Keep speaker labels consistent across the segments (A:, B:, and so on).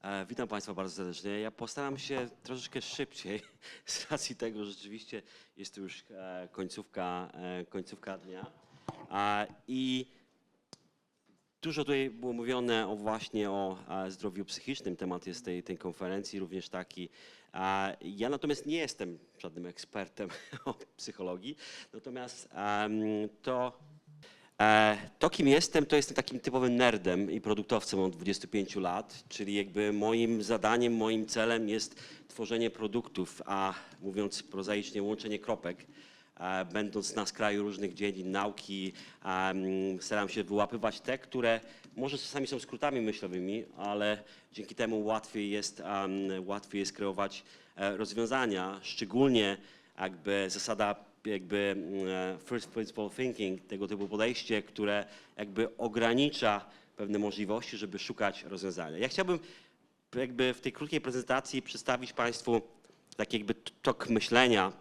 A: E, Witam Państwa bardzo serdecznie. Ja postaram się troszeczkę szybciej, z racji tego, że rzeczywiście jest to już e, końcówka, e, końcówka dnia. I dużo tutaj było mówione o właśnie o zdrowiu psychicznym. Temat jest tej, tej konferencji również taki. Ja natomiast nie jestem żadnym ekspertem o psychologii, natomiast to To, kim jestem, to jestem takim typowym nerdem i produktowcem od 25 lat, czyli jakby moim zadaniem, moim celem jest tworzenie produktów, a mówiąc prozaicznie, łączenie kropek. E, Będąc na skraju różnych dziedzin nauki, em, staram się wyłapywać te, które może czasami są skrótami myślowymi, ale dzięki temu łatwiej jest, łatwiej jest kreować e, rozwiązania, szczególnie jakby zasada jakby mm, first principle thinking, tego typu podejście, które jakby ogranicza pewne możliwości, żeby szukać rozwiązania. Ja chciałbym jakby w tej krótkiej prezentacji przedstawić Państwu taki jakby tok myślenia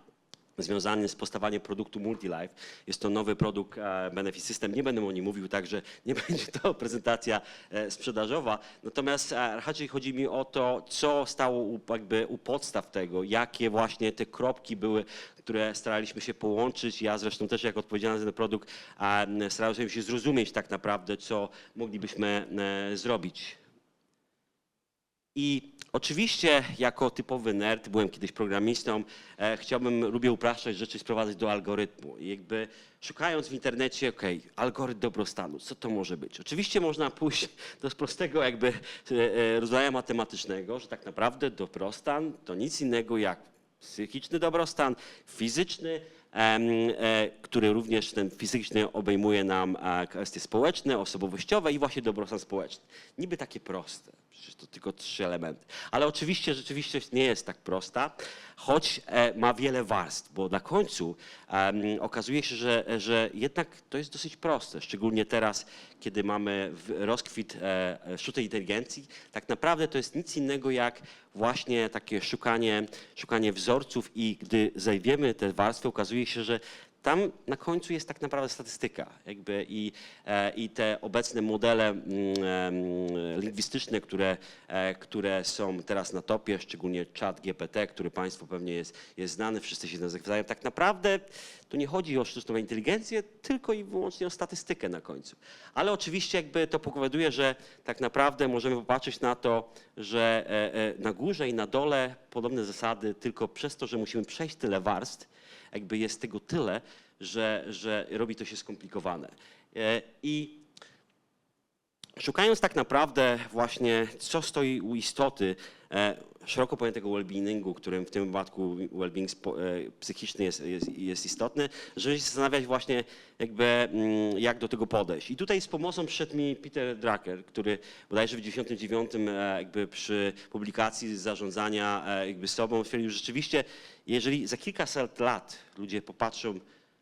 A: związany z powstawaniem produktu Multilife. Jest to nowy produkt e, Benefit System. Nie będę o nim mówił, także nie będzie to prezentacja e, sprzedażowa. Natomiast e, raczej chodzi mi o to, co stało u, jakby u podstaw tego, jakie właśnie te kropki były, które staraliśmy się połączyć. Ja zresztą też jako odpowiedzialny za ten produkt starałem się zrozumieć tak naprawdę, co moglibyśmy zrobić. I oczywiście jako typowy nerd, byłem kiedyś programistą, e, chciałbym, lubię upraszczać rzeczy, sprowadzać do algorytmu. I jakby szukając w internecie, ok, algorytm dobrostanu, co to może być? Oczywiście można pójść do prostego jakby e, e, matematycznego, że tak naprawdę dobrostan to nic innego jak psychiczny dobrostan, fizyczny, e, który również ten fizyczny obejmuje nam e, kwestie społeczne, osobowościowe i właśnie dobrostan społeczny. Niby takie proste, przecież to tylko trzy elementy. Ale oczywiście rzeczywistość nie jest tak prosta, choć e, ma wiele warstw, bo na końcu okazuje się, że, że jednak to jest dosyć proste, szczególnie teraz, kiedy mamy rozkwit e, e, sztucznej inteligencji. Tak naprawdę to jest nic innego jak właśnie takie szukanie, szukanie wzorców i gdy zajmiemy te warstwy, okazuje się, że tam na końcu jest tak naprawdę statystyka jakby i, e, i te obecne modele mm, lingwistyczne, które, e, które są teraz na topie, szczególnie chat GPT, który Państwu pewnie jest, jest znany, wszyscy się nazywają. Tak naprawdę tu nie chodzi o sztuczną inteligencję, tylko i wyłącznie o statystykę na końcu. Ale oczywiście jakby to powoduje, że tak naprawdę możemy popatrzeć na to, że e, na górze i na dole podobne zasady, tylko przez to, że musimy przejść tyle warstw, jakby jest tego tyle, że, że robi to się skomplikowane. E, I szukając tak naprawdę właśnie, co stoi u istoty e, szeroko pojętego well-beingu, którym w tym wypadku well-being e, psychiczny jest, jest, jest istotny, żeby się zastanawiać właśnie jakby mm, jak do tego podejść. I tutaj z pomocą przyszedł mi Peter Drucker, który bodajże w 99 e, jakby przy publikacji zarządzania jakby sobą stwierdził, że rzeczywiście jeżeli za kilkaset lat ludzie popatrzą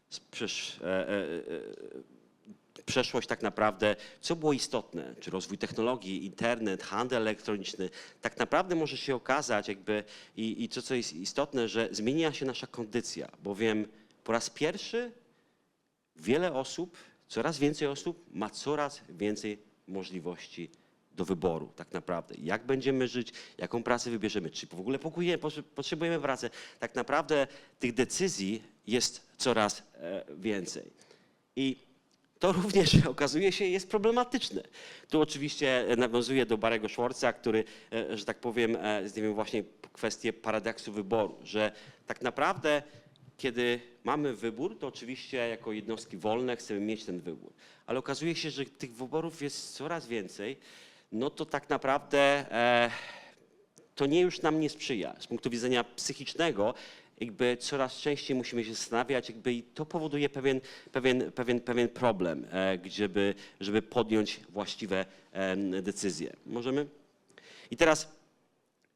A: z- przecież, e, e, e, przeszłość tak naprawdę, co było istotne, czy rozwój technologii, internet, handel elektroniczny, tak naprawdę może się okazać jakby i, i to, co jest istotne, że zmienia się nasza kondycja, bowiem po raz pierwszy wiele osób, coraz więcej osób ma coraz więcej możliwości do wyboru tak naprawdę. Jak będziemy żyć, jaką pracę wybierzemy, czy w ogóle potrzebujemy pracy. Tak naprawdę tych decyzji jest coraz e, więcej. I to również okazuje się jest problematyczne. Tu oczywiście nawiązuje do Barego Schwartza, który, e, że tak powiem, e, zdejmie właśnie kwestię paradoksu wyboru, że tak naprawdę kiedy mamy wybór, to oczywiście jako jednostki wolne chcemy mieć ten wybór. Ale okazuje się, że tych wyborów jest coraz więcej, no to tak naprawdę e, to nie już nam nie sprzyja. Z punktu widzenia psychicznego, jakby coraz częściej musimy się zastanawiać, jakby i to powoduje pewien, pewien, pewien, pewien problem, e, gdzieby, żeby podjąć właściwe em, decyzje. Możemy? I teraz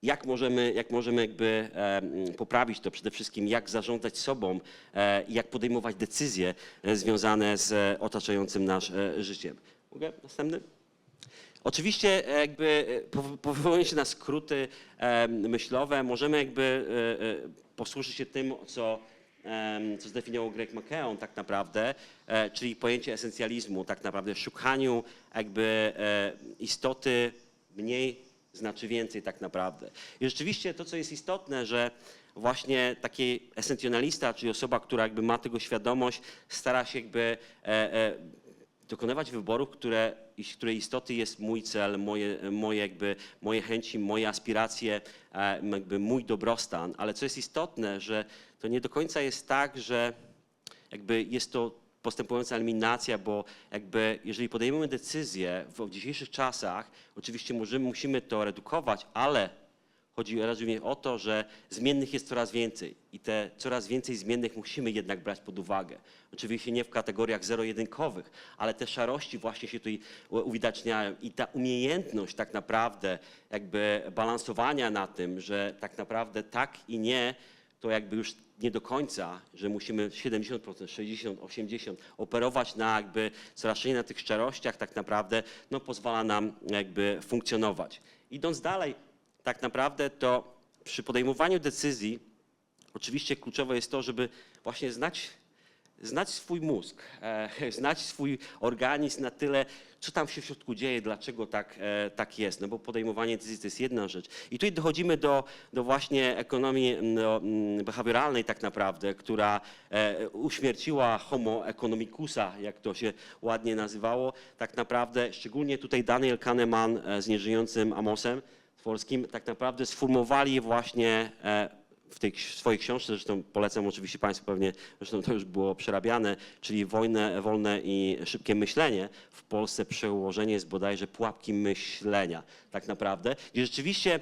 A: jak możemy, jak możemy jakby em, poprawić to przede wszystkim, jak zarządzać sobą e, i jak podejmować decyzje e, związane z e, otaczającym nas e, życiem. Mogę? Następny? Oczywiście e, jakby e, powo- powołując się na skróty e, myślowe, możemy jakby posłużyć się tym, co, co zdefiniował Greg McKeown tak naprawdę, czyli pojęcie esencjalizmu, tak naprawdę szukaniu jakby istoty mniej znaczy więcej tak naprawdę. I rzeczywiście to, co jest istotne, że właśnie taki esencjonalista, czyli osoba, która jakby ma tego świadomość, stara się jakby dokonywać wyborów, które, której istoty jest mój cel, moje, moje, jakby, moje chęci, moje aspiracje, jakby mój dobrostan. Ale co jest istotne, że to nie do końca jest tak, że jakby jest to postępująca eliminacja, bo jakby jeżeli podejmujemy decyzję w dzisiejszych czasach, oczywiście możemy, musimy to redukować, ale chodzi rozumiem o to, że zmiennych jest coraz więcej i te coraz więcej zmiennych musimy jednak brać pod uwagę. Oczywiście nie w kategoriach zero-jedynkowych, ale te szarości właśnie się tutaj uwidaczniają i ta umiejętność tak naprawdę jakby balansowania na tym, że tak naprawdę tak i nie, to jakby już nie do końca, że musimy 70%, 60, 80 operować na jakby coraz szerzej na tych szczerościach tak naprawdę, no pozwala nam jakby funkcjonować. Idąc dalej, tak naprawdę to przy podejmowaniu decyzji oczywiście kluczowe jest to, żeby właśnie znać, znać swój mózg, e, znać swój organizm na tyle, co tam się w środku dzieje, dlaczego tak, e, tak jest. No bo podejmowanie decyzji to jest jedna rzecz. I tutaj dochodzimy do, do właśnie ekonomii no, behawioralnej tak naprawdę, która e, uśmierciła homo economicusa, jak to się ładnie nazywało. Tak naprawdę, szczególnie tutaj Daniel Kahneman e, z nieżyjącym Amosem Polskim, tak naprawdę sformułowali właśnie e, w tej swojej książce, zresztą polecam oczywiście Państwu pewnie, zresztą to już było przerabiane, czyli Wojnę, wolne i szybkie myślenie. W Polsce przełożenie jest bodajże pułapki myślenia tak naprawdę. I rzeczywiście,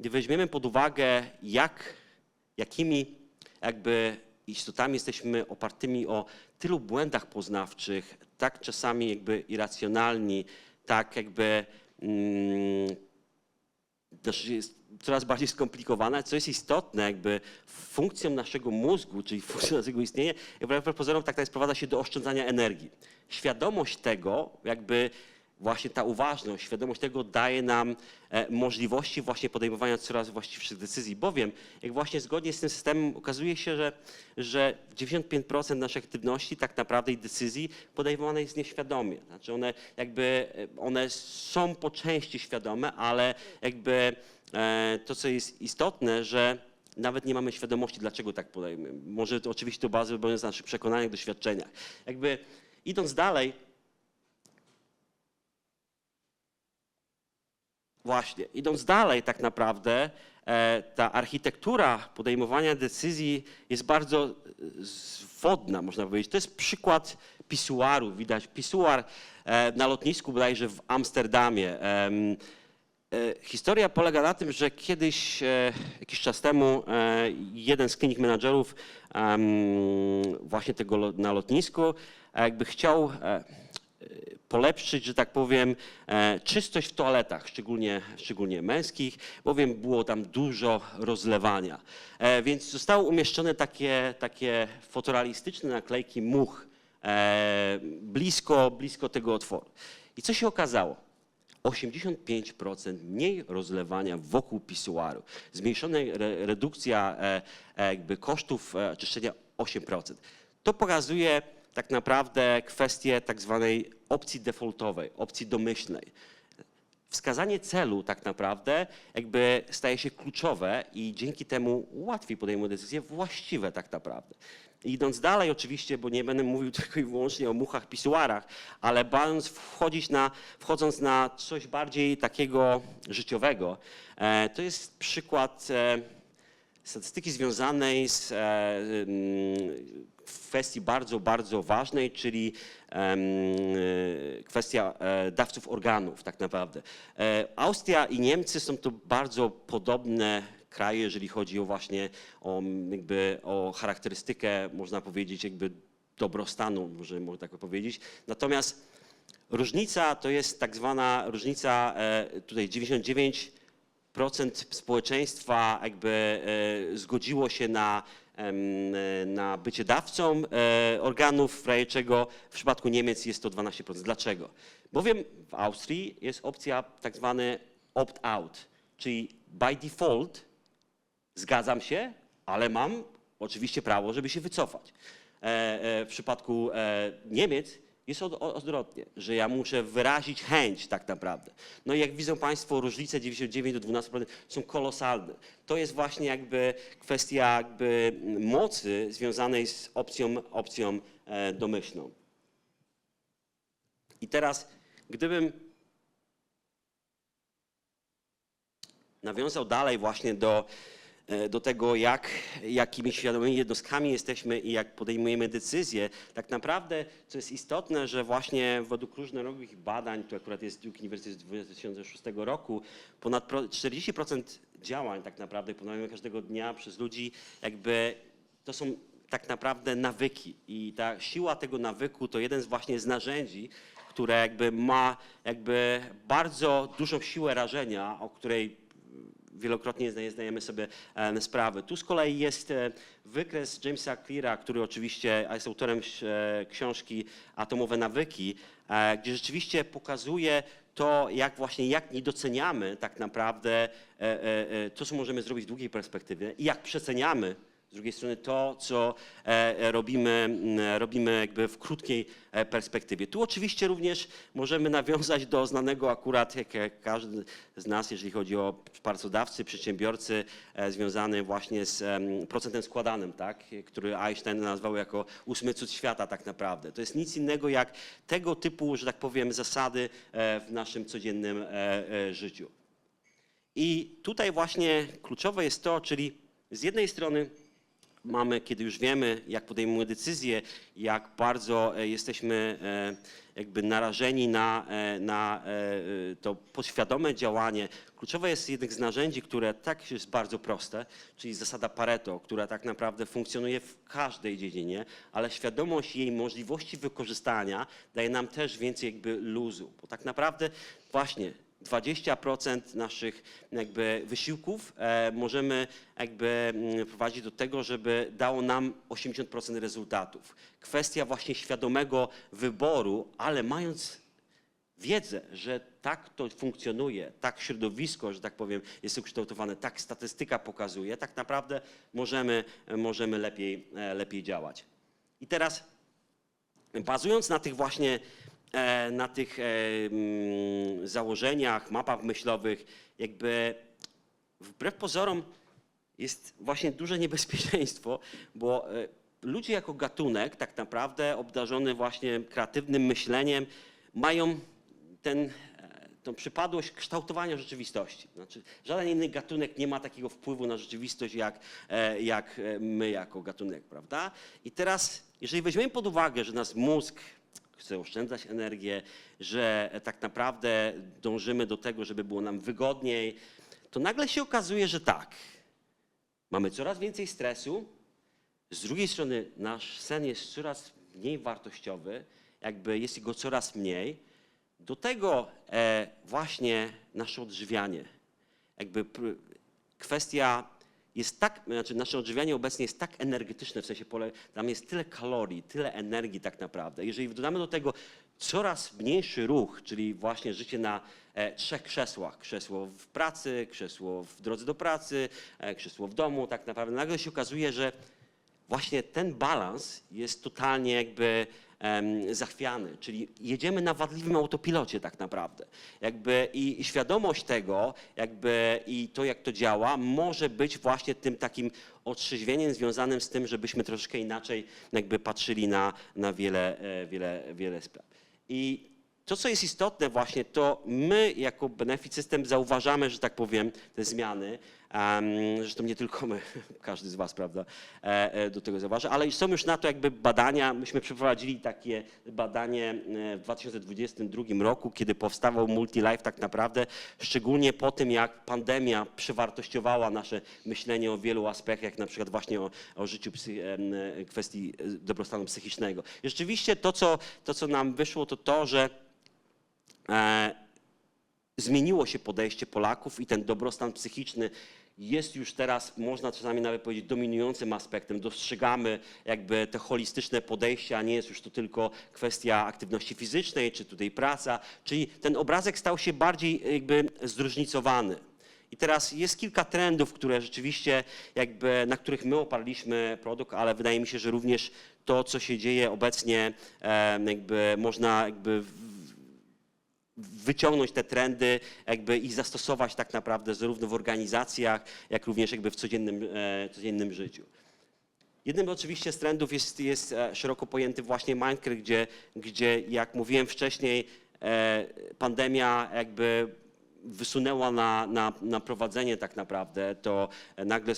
A: gdy weźmiemy pod uwagę, jak, jakimi jakby istotami jesteśmy opartymi o tylu błędach poznawczych, tak czasami jakby irracjonalni, tak jakby mm, też jest coraz bardziej skomplikowana, co jest istotne, jakby funkcją naszego mózgu, czyli funkcją naszego istnienia, wbrew pozorom tak naprawdę sprowadza się do oszczędzania energii. Świadomość tego, jakby właśnie ta uważność, świadomość tego daje nam e, możliwości właśnie podejmowania coraz właściwszych decyzji, bowiem jak właśnie zgodnie z tym systemem okazuje się, że, że 95% naszej aktywności tak naprawdę i decyzji podejmowane jest nieświadomie. Znaczy one jakby, e, one są po części świadome, ale jakby e, to, co jest istotne, że nawet nie mamy świadomości, dlaczego tak podejmujemy. Może to oczywiście to bazę na naszych przekonaniach, doświadczeniach. Jakby idąc dalej, Właśnie, idąc dalej, tak naprawdę e, ta architektura podejmowania decyzji jest bardzo zwodna, można powiedzieć. To jest przykład pisuaru. Widać pisuar e, na lotnisku bodajże w Amsterdamie. E, Historia polega na tym, że kiedyś, jakiś czas temu, jeden z klinik menadżerów właśnie tego na lotnisku jakby chciał polepszyć, że tak powiem, e, czystość w toaletach, szczególnie, szczególnie męskich, bowiem było tam dużo rozlewania. E, Więc zostały umieszczone takie, takie fotorealistyczne naklejki much e, blisko, blisko tego otworu. I co się okazało? 85% mniej rozlewania wokół pisuaru. Zmniejszona re, redukcja jakby kosztów czyszczenia 8%. To pokazuje tak naprawdę kwestię tak zwanej opcji defaultowej, opcji domyślnej. Wskazanie celu tak naprawdę jakby staje się kluczowe i dzięki temu łatwiej podejmujemy decyzje właściwe tak naprawdę. Idąc dalej oczywiście, bo nie będę mówił tylko i wyłącznie o muchach, pisuarach, ale wchodzić na, wchodząc na coś bardziej takiego życiowego, e, to jest przykład e, statystyki związanej z ym, kwestii bardzo, bardzo ważnej, czyli e, kwestia e, dawców organów tak naprawdę. E, Austria i Niemcy są to bardzo podobne kraje, jeżeli chodzi o właśnie o, jakby, o charakterystykę, można powiedzieć, jakby dobrostanu, może, tak powiedzieć. Natomiast różnica to jest tak zwana różnica tutaj 99 procent społeczeństwa jakby zgodziło się na, na bycie dawcą e, organów, w razie czego w przypadku Niemiec jest to 12%. Dlaczego? Bowiem w Austrii jest opcja tak zwany opt-out, czyli by default zgadzam się, ale mam oczywiście prawo, żeby się wycofać. E, e, W przypadku e, Niemiec jest od, od- odwrotnie, że ja muszę wyrazić chęć tak naprawdę. No i jak widzą Państwo, różnice 99 do 12% są kolosalne. To jest właśnie jakby kwestia jakby mocy związanej z opcją, opcją e, domyślną. I teraz, gdybym nawiązał dalej właśnie do, do tego, jak, jakimi świadomymi jednostkami jesteśmy i jak podejmujemy decyzje. Tak naprawdę, co jest istotne, że właśnie według różnorodnych badań, tu akurat jest Duke University z 2006 roku, ponad pro- 40% działań tak naprawdę pokonujemy każdego dnia przez ludzi, jakby to są tak naprawdę nawyki i ta siła tego nawyku to jeden z właśnie z narzędzi, które jakby ma jakby bardzo dużą siłę rażenia, o której wielokrotnie zdaje- zdajemy sobie sprawę. Tu z kolei jest e, wykres Jamesa Cleara, który oczywiście jest autorem e, książki Atomowe nawyki, e, gdzie rzeczywiście pokazuje to, jak właśnie jak nie doceniamy tak naprawdę to, co możemy zrobić w długiej perspektywie i jak przeceniamy z drugiej strony to, co e, e, robimy, m, robimy jakby w krótkiej e, perspektywie. Tu oczywiście również możemy nawiązać do znanego akurat, jak każdy z nas, jeżeli chodzi o pracodawcy, przedsiębiorcy, e, związany właśnie z em, procentem składanym, tak? który Einstein nazwał jako ósmy cud świata tak naprawdę. To jest nic innego jak tego typu, że tak powiem, zasady e, w naszym codziennym e, e, życiu. I tutaj właśnie kluczowe jest to, czyli z jednej strony mamy, kiedy już wiemy, jak podejmujemy decyzje, jak bardzo e, jesteśmy e, jakby narażeni na, e, na to podświadome działanie. Kluczowe jest jednych z narzędzi, które tak jest bardzo proste, czyli zasada Pareto, która tak naprawdę funkcjonuje w każdej dziedzinie, ale świadomość jej możliwości wykorzystania daje nam też więcej jakby luzu, bo tak naprawdę właśnie 20% naszych jakby wysiłków e, możemy jakby mm, prowadzić do tego, żeby dało nam 80% rezultatów. Kwestia właśnie świadomego wyboru, ale mając wiedzę, że tak to funkcjonuje, tak środowisko, że tak powiem, jest ukształtowane, tak statystyka pokazuje, tak naprawdę możemy, możemy lepiej, e, lepiej działać. I teraz bazując na tych właśnie na tych e, mm, założeniach, mapach myślowych, jakby wbrew pozorom jest właśnie duże niebezpieczeństwo, bo e, ludzie jako gatunek tak naprawdę obdarzony właśnie kreatywnym myśleniem mają ten, e, tą przypadłość kształtowania rzeczywistości. Znaczy, żaden inny gatunek nie ma takiego wpływu na rzeczywistość jak, e, jak e, my jako gatunek, prawda? I teraz, jeżeli weźmiemy pod uwagę, że nasz mózg chce oszczędzać energię, że tak naprawdę dążymy do tego, żeby było nam wygodniej, to nagle się okazuje, że tak, mamy coraz więcej stresu, z drugiej strony nasz sen jest coraz mniej wartościowy, jakby jest go coraz mniej. Do tego e, właśnie nasze odżywianie. Jakby kwestia jest tak, znaczy nasze odżywianie obecnie jest tak energetyczne, w sensie pole, tam jest tyle kalorii, tyle energii tak naprawdę. Jeżeli dodamy do tego coraz mniejszy ruch, czyli właśnie życie na e, trzech krzesłach, krzesło w pracy, krzesło w drodze do pracy, e, krzesło w domu, tak naprawdę nagle się okazuje, że właśnie ten balans jest totalnie jakby zachwiany, czyli jedziemy na wadliwym autopilocie tak naprawdę. Jakby i, świadomość tego, jakby i to jak to działa, może być właśnie tym takim otrzeźwieniem związanym z tym, żebyśmy troszkę inaczej jakby patrzyli na, na wiele, e, wiele, wiele spraw. I to, co jest istotne właśnie, to my jako Benefit System zauważamy, że tak powiem, te zmiany. Zresztą nie tylko my, każdy z Was, prawda, e, e, do tego zauważa, ale są już na to jakby badania. Myśmy przeprowadzili takie badanie e, w 2022 roku, kiedy powstawał Multilife tak naprawdę, szczególnie po tym, jak pandemia przewartościowała nasze myślenie o wielu aspektach, jak na przykład właśnie o, o życiu, kwestii dobrostanu psychicznego. I rzeczywiście to co, to, co nam wyszło, to to, że e, zmieniło się podejście Polaków i ten dobrostan psychiczny jest już teraz, można czasami nawet powiedzieć, dominującym aspektem. Dostrzegamy jakby te holistyczne podejście, a nie jest już to tylko kwestia aktywności fizycznej, czy tutaj praca, czyli ten obrazek stał się bardziej jakby zróżnicowany. I teraz jest kilka trendów, które rzeczywiście jakby, na których my oparliśmy produkt, ale wydaje mi się, że również to, co się dzieje obecnie, jakby można jakby wyciągnąć te trendy jakby i zastosować tak naprawdę zarówno w organizacjach, jak również jakby w codziennym, e, codziennym życiu. Jednym oczywiście z trendów jest, jest e, szeroko pojęty właśnie Minecraft, gdzie, gdzie jak mówiłem wcześniej, e, pandemia jakby wysunęła na, na, na prowadzenie tak naprawdę, to nagle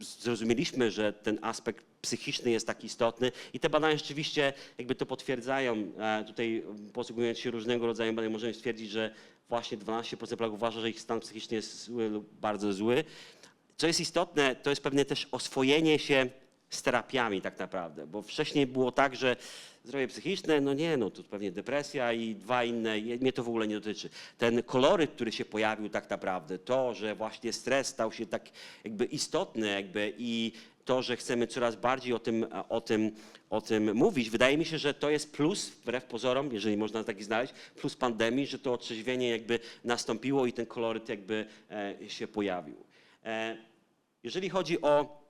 A: zrozumieliśmy, że ten aspekt psychiczny jest tak istotny i te badania rzeczywiście jakby to potwierdzają. E, Tutaj posługując się różnego rodzaju badaniami możemy stwierdzić, że właśnie 12% Polaków uważa, że ich stan psychiczny jest zły lub bardzo zły. Co jest istotne, to jest pewnie też oswojenie się z terapiami tak naprawdę, bo wcześniej było tak, że zdrowie psychiczne, no nie, no to pewnie depresja i dwa inne, mnie to w ogóle nie dotyczy. Ten koloryt, który się pojawił tak naprawdę, to, że właśnie stres stał się tak jakby istotny jakby i to, że chcemy coraz bardziej o tym, o tym, o tym mówić, wydaje mi się, że to jest plus, wbrew pozorom, jeżeli można taki znaleźć, plus pandemii, że to otrzeźwienie jakby nastąpiło i ten koloryt jakby e, się pojawił. E, jeżeli chodzi o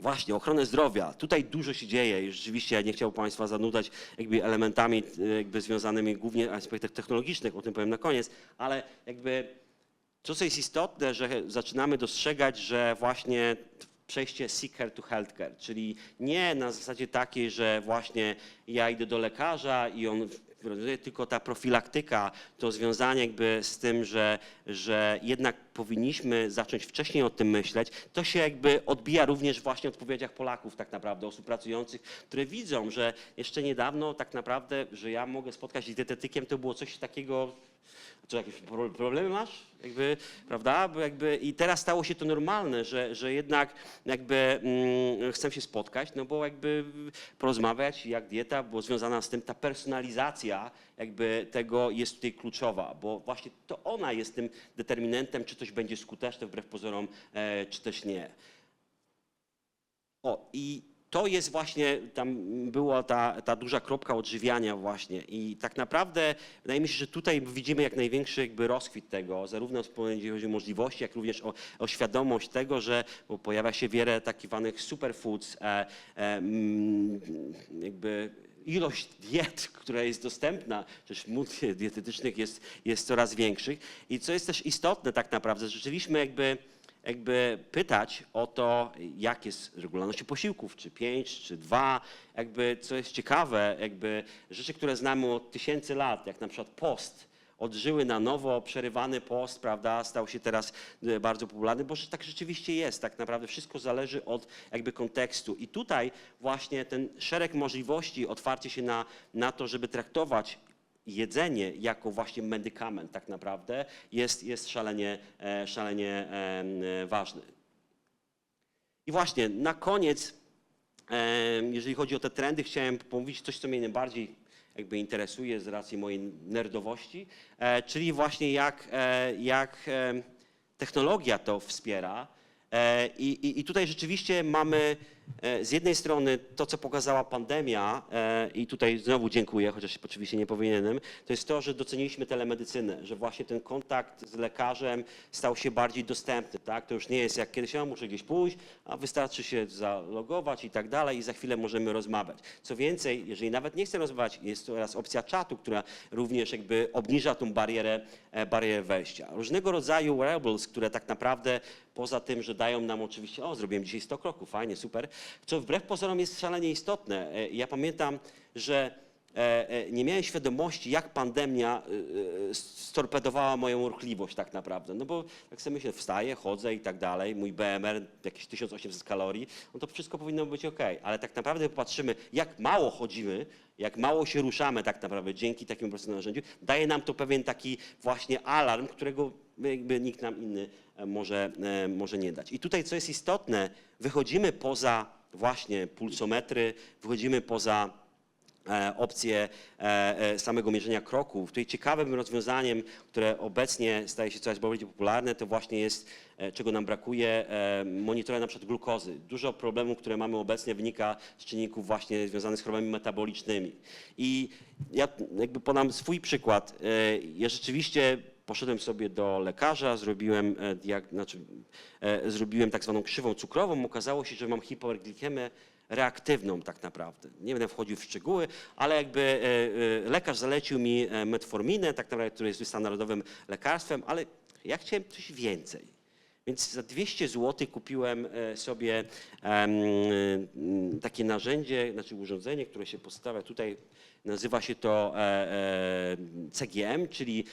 A: właśnie ochronę zdrowia, tutaj dużo się dzieje i rzeczywiście ja nie chciałbym Państwa zanudzać jakby elementami e, jakby związanymi głównie aspektach technologicznych, o tym powiem na koniec, ale jakby to, co jest istotne, że zaczynamy dostrzegać, że właśnie przejście seeker to healthcare, czyli nie na zasadzie takiej, że właśnie ja idę do lekarza i on tylko ta profilaktyka, to związanie jakby z tym, że, że jednak powinniśmy zacząć wcześniej o tym myśleć, to się jakby odbija również właśnie w odpowiedziach Polaków tak naprawdę, osób pracujących, które widzą, że jeszcze niedawno tak naprawdę, że ja mogę spotkać się z dietetykiem, to było coś takiego, co jakieś pro- problemy masz? Jakby, prawda? Bo jakby, I teraz stało się to normalne, że, że jednak jakby mm, chcę się spotkać, no bo jakby porozmawiać, jak dieta, bo związana z tym ta personalizacja jakby tego jest tutaj kluczowa, bo właśnie to ona jest tym determinentem, czy coś będzie skuteczne wbrew pozorom, e, czy też nie. O, i to jest właśnie, tam była ta, ta duża kropka odżywiania właśnie. I tak naprawdę wydaje mi się, że tutaj widzimy jak największy jakby rozkwit tego, zarówno jeżeli chodzi o możliwości, jak również o, o świadomość tego, że pojawia się wiele takich superfoods, e, e, mm, jakby ilość diet, która jest dostępna, też multi dietetycznych jest, jest coraz większych. I co jest też istotne tak naprawdę, zaczęliśmy jakby jakby pytać o to, jak jest regularność posiłków, czy pięć, czy dwa, jakby co jest ciekawe, jakby rzeczy, które znamy od tysięcy lat, jak na przykład post, odżyły na nowo, przerywany post, prawda, stał się teraz e, bardzo popularny, bo że tak rzeczywiście jest, tak naprawdę wszystko zależy od jakby kontekstu. I tutaj właśnie ten szereg możliwości, otwarcie się na, na to, żeby traktować jedzenie jako właśnie medykament tak naprawdę jest, jest szalenie, e, szalenie em, e, ważny. I właśnie na koniec, jeżeli chodzi o te trendy, chciałem pomówić coś, co mnie najbardziej jakby interesuje z racji mojej nerdowości, e, czyli właśnie jak, e, jak technologia to wspiera. E, I, i, I tutaj rzeczywiście mamy e, z jednej strony to, co pokazała pandemia, e, i tutaj znowu dziękuję, chociaż oczywiście nie powinienem, to jest to, że doceniliśmy telemedycynę, że właśnie ten kontakt z lekarzem stał się bardziej dostępny. Tak? To już nie jest jak kiedyś, a muszę gdzieś pójść, a wystarczy się zalogować i tak dalej i za chwilę możemy rozmawiać. Co więcej, jeżeli nawet nie chcę rozmawiać, jest teraz opcja czatu, która również jakby obniża tą barierę, e, barierę wejścia. Różnego rodzaju wearables, które tak naprawdę poza tym, że dają nam oczywiście, o zrobiłem dzisiaj 100 kroków, fajnie, super, co wbrew pozorom jest szalenie istotne. E, Ja pamiętam, że e, e, nie miałem świadomości, jak pandemia storpedowała moją ruchliwość tak naprawdę. No bo jak sobie myślę, wstaję, chodzę i tak dalej, mój BMR jakieś 1800 kalorii, no to wszystko powinno być ok. Ale tak naprawdę popatrzymy, jak mało chodzimy, jak mało się ruszamy tak naprawdę dzięki takiemu prostemu narzędziu, daje nam to pewien taki właśnie alarm, którego jakby nikt nam inny e, może, e, może nie dać. I tutaj, co jest istotne, wychodzimy poza właśnie pulsometry, wychodzimy poza e, opcję samego mierzenia kroków. Tutaj ciekawym rozwiązaniem, które obecnie staje się coraz bardziej popularne, to właśnie jest, czego nam brakuje, monitorowanie na przykład glukozy. Dużo problemów, które mamy obecnie wynika z czynników właśnie związanych z chorobami metabolicznymi. I ja jakby podam swój przykład. Ja rzeczywiście poszedłem sobie do lekarza, zrobiłem, e, diag- znaczy, e, zrobiłem tak zwaną krzywą cukrową. Okazało się, że mam hiperglikemię reaktywną tak naprawdę. Nie będę wchodził w szczegóły, ale jakby e, lekarz zalecił mi metforminę, tak naprawdę, która jest standardowym lekarstwem, ale ja chciałem coś więcej. Więc za 200 zł kupiłem e, sobie mm, takie narzędzie, znaczy urządzenie, które się postawia tutaj. Nazywa się to e, e, CGM, czyli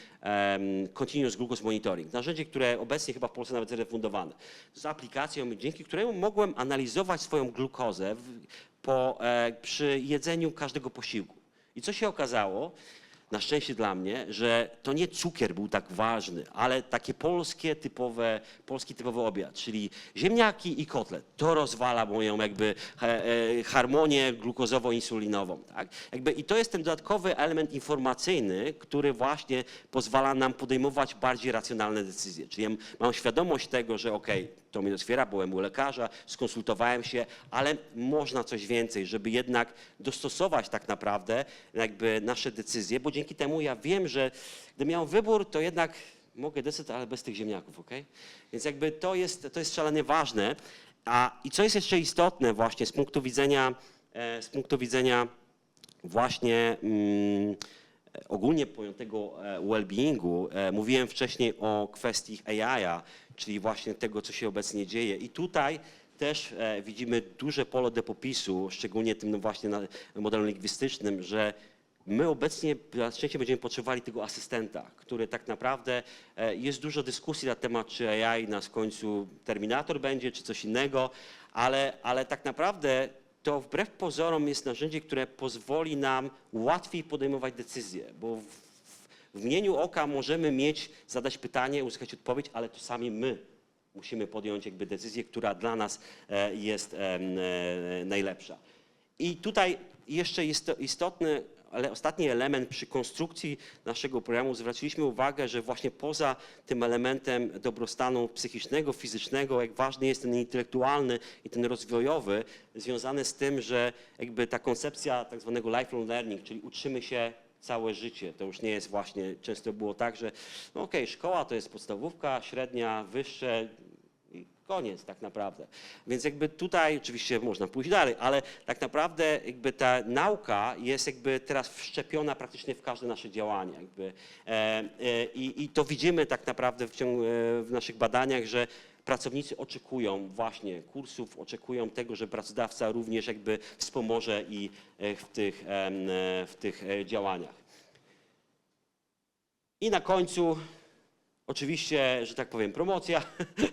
A: Continuous Glucose Monitoring. Narzędzie, które obecnie chyba w Polsce nawet refundowane. Z aplikacją, dzięki któremu mogłem analizować swoją glukozę po, e, przy jedzeniu każdego posiłku. I co się okazało? Na szczęście dla mnie, że to nie cukier był tak ważny, ale takie polskie typowe, polski typowy obiad, czyli ziemniaki i kotlet. To rozwala moją jakby e, harmonię glukozowo-insulinową. Tak? Jakby, I to jest ten dodatkowy element informacyjny, który właśnie pozwala nam podejmować bardziej racjonalne decyzje. Czyli ja mam świadomość tego, że okej, to mnie otwiera, byłem u lekarza, skonsultowałem się, ale można coś więcej, żeby jednak dostosować tak naprawdę jakby nasze decyzje, bo dzięki temu ja wiem, że gdy miałem wybór, to jednak mogę decydować, ale bez tych ziemniaków, ok? Więc jakby to jest, to jest szalenie ważne. A i co jest jeszcze istotne właśnie z punktu widzenia, e, z punktu widzenia właśnie mm, ogólnie pojętego e, well-beingu, e, mówiłem wcześniej o kwestii AI, czyli właśnie tego, co się obecnie dzieje. I tutaj też e, widzimy duże pole do popisu, szczególnie tym no właśnie modelu lingwistycznym, że my obecnie na szczęście będziemy potrzebowali tego asystenta, który tak naprawdę e, jest dużo dyskusji na temat, czy AI nas w końcu Terminator będzie, czy coś innego, ale, ale tak naprawdę to wbrew pozorom jest narzędzie, które pozwoli nam łatwiej podejmować decyzje, bo w, mgnieniu oka możemy mieć, zadać pytanie, uzyskać odpowiedź, ale to sami my musimy podjąć jakby decyzję, która dla nas e, jest e, najlepsza. I tutaj jeszcze jest to istotny, ale ostatni element przy konstrukcji naszego programu zwraciliśmy uwagę, że właśnie poza tym elementem dobrostanu psychicznego, fizycznego, jak ważny jest ten intelektualny i ten rozwojowy, związany z tym, że jakby ta koncepcja tak zwanego lifelong learning, czyli uczymy się całe życie. To już nie jest właśnie, często było tak, że no okej, szkoła to jest podstawówka, średnia, wyższe, koniec tak naprawdę. Więc jakby tutaj oczywiście można pójść dalej, ale tak naprawdę jakby ta nauka jest jakby teraz wszczepiona praktycznie w każde nasze działania. Jakby. E, e, i, I to widzimy tak naprawdę w, ciągu, e, w naszych badaniach, że pracownicy oczekują właśnie kursów, oczekują tego, że pracodawca również jakby wspomoże i e, w tych, em, e, w tych e, działaniach. I na końcu Oczywiście, że tak powiem, promocja.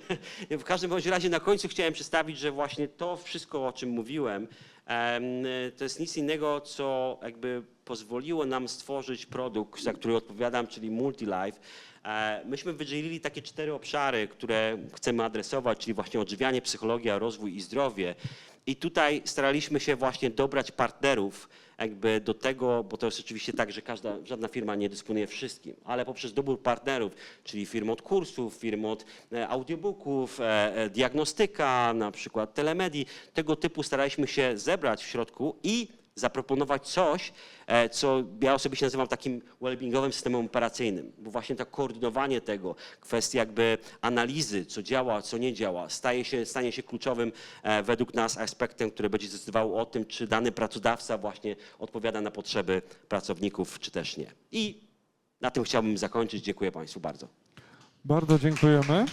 A: w każdym bądź razie na końcu chciałem przedstawić, że właśnie to wszystko, o czym mówiłem, em, to jest nic innego, co jakby pozwoliło nam stworzyć produkt, za który odpowiadam, czyli Multilife. E, Myśmy wydzielili takie cztery obszary, które chcemy adresować, czyli właśnie odżywianie, psychologia, rozwój i zdrowie. I tutaj staraliśmy się właśnie dobrać partnerów jakby do tego, bo to jest oczywiście tak, że każda, żadna firma nie dysponuje wszystkim, ale poprzez dobór partnerów, czyli firm od kursów, firm od e, audiobooków, e, diagnostyka, na przykład telemedii, tego typu staraliśmy się zebrać w środku i zaproponować coś, e, co ja osobiście nazywam takim wellbeingowym systemem operacyjnym, bo właśnie to koordynowanie tego, kwestia jakby analizy, co działa, co nie działa, staje się, stanie się kluczowym e, według nas aspektem, który będzie decydował o tym, czy dany pracodawca właśnie odpowiada na potrzeby pracowników, czy też nie. I na tym chciałbym zakończyć. Dziękuję Państwu bardzo.
B: Bardzo dziękujemy.